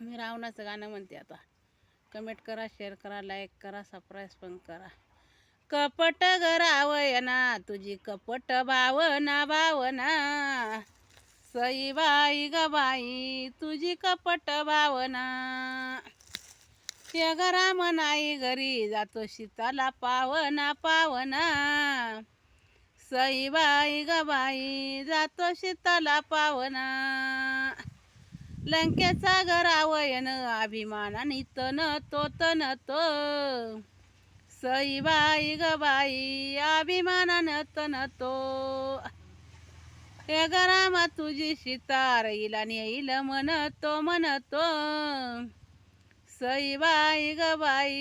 मी रावणाचं गाणं म्हणते आता. कमेंट करा शेअर करा लाईक करा सबस्क्राईब पण करा. कपट गरावयना तुझी कपट भावना भावना. सई बाई ग बाई तुझी कपट भावना. या घरा मनाई घरी जातो शीताला पावना पावना. सई बाई ग बाई जातो शीताला पावना. लंकेचा घरावयन अभिमानाने तन तो तन तो. सई बाई ग बाई अभिमानान तन तो. हे घरामा तुझी शितार इला नेईल म्हणतो म्हणतो सई बाई ग बाई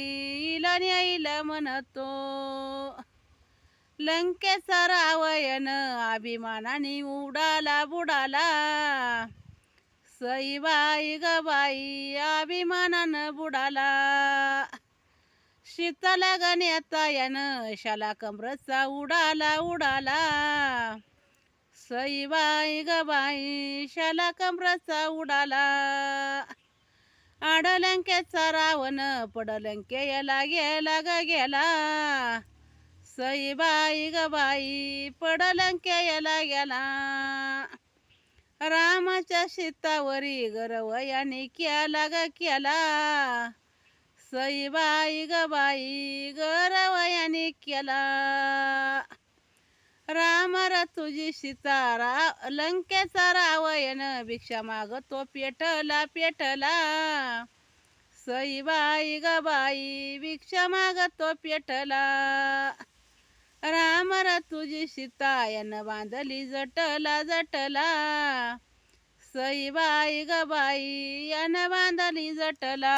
इला नेईल म्हणतो लंकेचा रावयन अभिमानाने उडाला बुडाला. सई गबाई ग अभिमानानं बुडाला. शीतल गण्याचा यानं शाला कमरचा उडाला उडाला. सई गबाई ग बाई शाला कमरचा उडाला. आडलंक्याचा रावण पडलंक्याला गेला ग गेला. सई गबाई ग बाई गेला. रामाच्या शेतावरी गरवयाने केला ग केला सईबाई ग बाई गरवयाने केला रामर तुझी सीतारा लंकेचा रावयन भिक्षा मागतो पेटला पेटला. सईबाई ग बाई भिक्षा मागतो पेटला. रामर तुझी सीतायन बांधली जटला जटला. सई बाई ग बाई यान बांधली जटला.